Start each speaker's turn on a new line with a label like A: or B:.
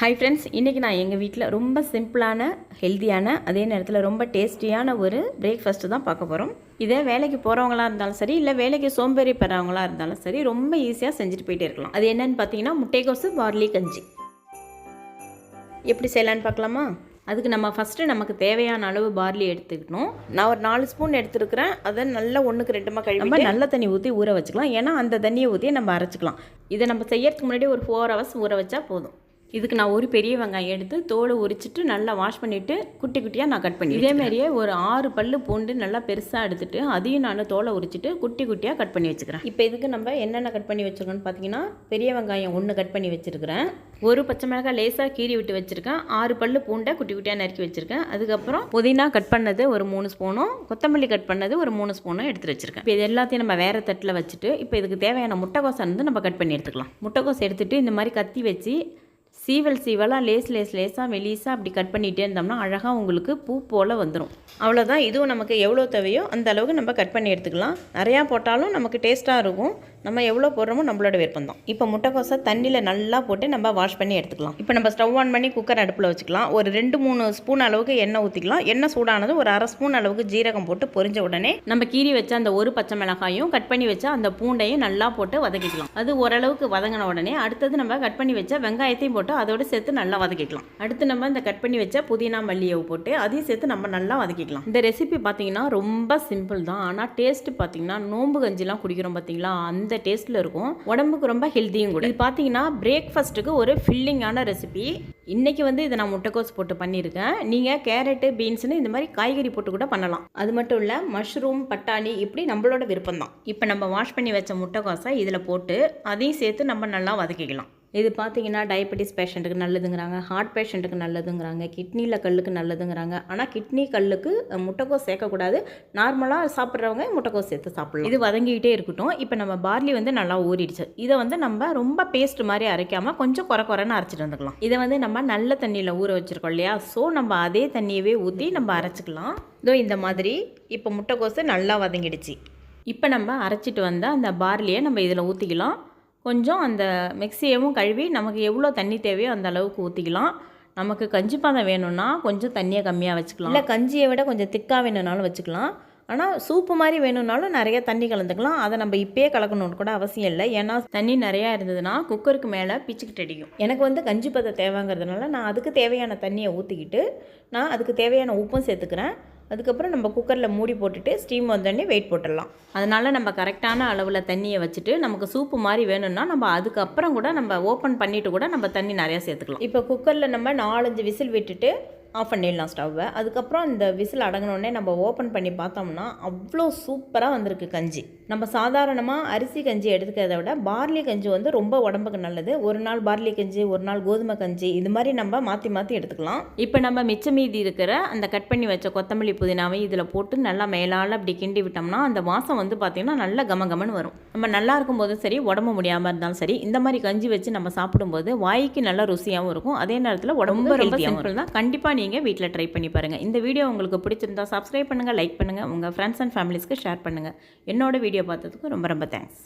A: Hi friends இன்றைக்கி நான் எங்கள் வீட்டில் ரொம்ப சிம்பிளான ஹெல்த்தியான அதே நேரத்தில் ரொம்ப டேஸ்டியான ஒரு பிரேக்ஃபாஸ்ட்டு தான் பார்க்க போகிறோம் இதே வேலைக்கு போகிறவங்களா இருந்தாலும் சரி இல்லை வேலைக்கு சோம்பேறி பெறவங்களா இருந்தாலும் சரி ரொம்ப ஈஸியாக செஞ்சுட்டு போயிட்டே இருக்கலாம். அது என்னென்னு பார்த்தீங்கன்னா முட்டைக்கோசு பார்லி கஞ்சி. எப்படி செய்யலான்னு பார்க்கலாமா? அதுக்கு நம்ம ஃபஸ்ட்டு நமக்கு தேவையான அளவு பார்லி எடுத்துக்கணும். நான் ஒரு நாலு ஸ்பூன் எடுத்துருக்கிறேன். அதை நல்லா ஒன்றுக்கு ரெண்டுமா கழுவி நம்ம நல்ல தண்ணி ஊற்றி ஊற வச்சுக்கலாம். ஏன்னா அந்த தண்ணியை ஊற்றி நம்ம அரைச்சிக்கலாம். இதை நம்ம செய்யறதுக்கு முன்னாடி ஒரு ஃபோர் ஹவர்ஸ் ஊற வச்சா போதும். இதுக்கு நான் ஒரு பெரிய வெங்காயம் எடுத்து தோலை உரிச்சிட்டு நல்லா வாஷ் பண்ணிவிட்டு குட்டி குட்டியாக நான் கட் பண்ணி இதே மாதிரியே ஒரு ஆறு பல்லு பூண்டு நல்லா பெருசாக எடுத்துட்டு அதையும் நான் தோலை உரிச்சிட்டு குட்டி குட்டியாக கட் பண்ணி வச்சுக்கிறேன். இப்போ இதுக்கு நம்ம என்னென்ன கட் பண்ணி வச்சுருக்கோன்னு பார்த்தீங்கன்னா பெரிய வெங்காயம் ஒன்று கட் பண்ணி வச்சுருக்கிறேன். ஒரு பச்சை மிளகாய் லேசாக கீறி விட்டு வச்சுருக்கேன். ஆறு பல்லு பூண்டை குட்டி குட்டியாக நறுக்கி வச்சுருக்கேன். அதுக்கப்புறம் புதினா கட் பண்ணது ஒரு மூணு ஸ்பூனும் கொத்தமல்லி கட் பண்ணது ஒரு மூணு ஸ்பூனும் எடுத்து வச்சுருக்கேன். இப்போ இது எல்லாத்தையும் நம்ம வேறு தட்டில் வச்சுட்டு இப்போ இதுக்கு தேவையான முட்டைக்கோசை வந்து நம்ம கட் பண்ணி எடுத்துக்கலாம். முட்டைக்கோசை எடுத்துட்டு இந்த மாதிரி கத்தி வச்சு சீவல் சீவலாக லேஸ் லேஸ் லேஸாக வெளியேசாக அப்படி கட் பண்ணிகிட்டே இருந்தோம்னா அழகாக உங்களுக்கு பூ போல் வந்துடும் அவ்வளோதான் இதுவும் நமக்கு எவ்வளோ தேவையோ அந்த அளவுக்கு நம்ம கட் பண்ணி எடுத்துக்கலாம். நிறையா போட்டாலும் நமக்கு டேஸ்ட்டாக இருக்கும். நம்ம எவ்வளோ போடுறோமோ நம்மளோட விருப்பம் தான். இப்போ முட்டைக்கோசை தண்ணியில் நல்லா போட்டு நம்ம வாஷ் பண்ணி எடுத்துக்கலாம். இப்போ நம்ம ஸ்டவ் ஆன் பண்ணி குக்கர் அடுப்பில் வச்சுக்கலாம். ஒரு ரெண்டு மூணு ஸ்பூன் அளவுக்கு எண்ணெய் ஊற்றிக்கலாம் எண்ணெய் சூடானது ஒரு அரை ஸ்பூன் அளவுக்கு ஜீரகம் போட்டு பொரிஞ்ச உடனே நம்ம கீறி வச்ச அந்த ஒரு பச்சை மிளகாயும் கட் பண்ணி வச்ச அந்த பூண்டையும் நல்லா போட்டு வதக்கிக்கலாம். அது ஓரளவுக்கு வதங்கின உடனே அடுத்தது நம்ம கட் பண்ணி வச்ச வெங்காயத்தையும் போட்டு அதோட சேர்த்து நல்லா வதக்கிக்கலாம். அடுத்து நம்ம இந்த கட் பண்ணி வச்ச புதினா மல்லியை போட்டு அதையும் சேர்த்து நம்ம நல்லா வதக்கிக்கலாம். இந்த ரெசிபி பார்த்தீங்கன்னா ரொம்ப சிம்பிள் தான். ஆனால் டேஸ்ட் பார்த்தீங்கன்னா நோம்பு கஞ்சிலாம் குடிக்கிறோம் பார்த்தீங்களா அந்த டேஸ்ட்டில் இருக்கும். உடம்புக்கு ரொம்ப ஹெல்த்தியும் கூட. இது பார்த்தீங்கன்னா பிரேக்ஃபாஸ்ட்டுக்கு ஒரு ஃபில்லிங்கான ரெசிபி இன்றைக்கி வந்து இதை நான் முட்டைக்கோஸ் போட்டு பண்ணியிருக்கேன் நீங்கள் கேரட்டு பீன்ஸ்னு இந்த மாதிரி காய்கறி போட்டு கூட பண்ணலாம். அது மட்டும் இல்லை மஷ்ரூம் பட்டாணி இப்படி நம்மளோட விருப்பம் தான் இப்போ நம்ம வாஷ் பண்ணி வச்ச முட்டைக்கோஸை இதில் போட்டு அதையும் சேர்த்து நம்ம நல்லா வதக்கிக்கலாம். இது பார்த்தீங்கன்னா டயபெட்டிஸ் பேஷண்ட்டுக்கு நல்லதுங்கிறாங்க. ஹார்ட் பேஷண்ட்டுக்கு நல்லதுங்கிறாங்க. கிட்னியில் கல்லுக்கு நல்லதுங்கிறாங்க. ஆனால் கிட்னி கல்லுக்கு முட்டைக்கோஸ் சேர்க்கக்கூடாது. நார்மலாக சாப்பிட்றவங்க முட்டைக்கோஸ் சேர்த்து சாப்பிடலாம். இது வதங்கிக்கிட்டே இருக்கட்டும். இப்போ நம்ம பார்லி வந்து நல்லா ஊறிடுச்சு. இதை வந்து நம்ம ரொம்ப பேஸ்ட் மாதிரி அரைக்காமல் கொஞ்சம் குறை குறைன்னு அரைச்சிட்டு வந்துக்கலாம். இதை வந்து நம்ம நல்ல தண்ணியில் ஊற வச்சுருக்கோம் இல்லையா? ஸோ நம்ம அதே தண்ணியவே ஊற்றி நம்ம அரைச்சிக்கலாம். இதோ இந்த மாதிரி இப்போ முட்டைக்கோஸு நல்லா வதங்கிடுச்சு. இப்போ நம்ம அரைச்சிட்டு வந்த அந்த பார்லியை நம்ம இதில் ஊற்றிக்கலாம் கொஞ்சம் அந்த மிக்சியவும் கழுவி நமக்கு எவ்வளோ தண்ணி தேவையோ அந்த அளவுக்கு ஊற்றிக்கலாம் நமக்கு கஞ்சி பாதம் வேணும்னா கொஞ்சம் தண்ணியை கம்மியாக வச்சுக்கலாம். இல்லை கஞ்சியை விட கொஞ்சம் திக்காக வேணும்னாலும் வச்சுக்கலாம். ஆனால் சூப்பு மாதிரி வேணும்னாலும் நிறைய தண்ணி கலந்துக்கலாம். அதை நம்ம இப்பயே கலக்கணும்னு கூட அவசியம் இல்லை. ஏன்னா தண்ணி நிறையா இருந்ததுன்னா குக்கருக்கு மேலே பிச்சுக்கிட்டு அடிக்கும். எனக்கு வந்து கஞ்சி பதம் தேவைங்கிறதுனால நான் அதுக்கு தேவையான தண்ணியை ஊற்றிக்கிட்டு நான் அதுக்கு தேவையான உப்பும் சேர்த்துக்கிறேன். அதுக்கப்புறம் நம்ம குக்கரில் மூடி போட்டுட்டு ஸ்டீம் வந்தோடனே வெயிட் போட்டுடலாம். அதனால் நம்ம கரெக்டான அளவில் தண்ணியை வச்சுட்டு நமக்கு சூப்பு மாதிரி வேணும்னா நம்ம அதுக்கப்புறம் கூட நம்ம ஓப்பன் பண்ணிவிட்டு கூட நம்ம தண்ணி நிறையா சேர்த்துக்கலாம். இப்போ குக்கரில் நம்ம நாலஞ்சு விசில் விட்டுட்டு ஆஃப் பண்ணிடலாம் ஸ்டவ்வை. அதுக்கப்புறம் இந்த விசில் அடங்கினோடனே நம்ம ஓப்பன் பண்ணி பார்த்தோம்னா அவ்வளோ சூப்பராக வந்திருக்கு கஞ்சி. நம்ம சாதாரணமாக அரிசி கஞ்சி எடுத்துக்கிறத விட பார்லி கஞ்சி வந்து ரொம்ப உடம்புக்கு நல்லது. ஒரு நாள் பார்லி கஞ்சி ஒரு நாள் கோதுமை கஞ்சி இது மாதிரி நம்ம மாற்றி மாற்றி எடுத்துக்கலாம். இப்போ நம்ம மிச்ச மீதி இருக்கிற அந்த கட் பண்ணி வச்ச கொத்தமல்லி புதினாவை இதில் போட்டு நல்லா மேலால் அப்படி கிண்டி விட்டோம்னா அந்த வாசம் வந்து பார்த்திங்கன்னா நல்லா கம கமன்னு வரும். நம்ம நல்லா இருக்கும்போதும் சரி உடம்பு முடியாமல் இருந்தாலும் சரி இந்த மாதிரி கஞ்சி வச்சு நம்ம சாப்பிடும்போது வாய்க்கு நல்லா ருசியாகவும் இருக்கும். அதே நேரத்தில் உடம்பு ரொம்ப சிம்பிள் தான். கண்டிப்பாக நீங்கள் வீட்டில் ட்ரை பண்ணி பாருங்கள் இந்த வீடியோ உங்களுக்கு பிடிச்சிருந்தா சப்ஸ்கிரைப் பண்ணுங்கள் லைக் பண்ணுங்கள் உங்கள் ஃப்ரெண்ட்ஸ் அண்ட் ஃபேமிலிஸ்க்கு ஷேர் பண்ணுங்கள் என்னோட வீடியோ பார்த்ததுக்கு ரொம்ப ரொம்ப தேங்க்ஸ்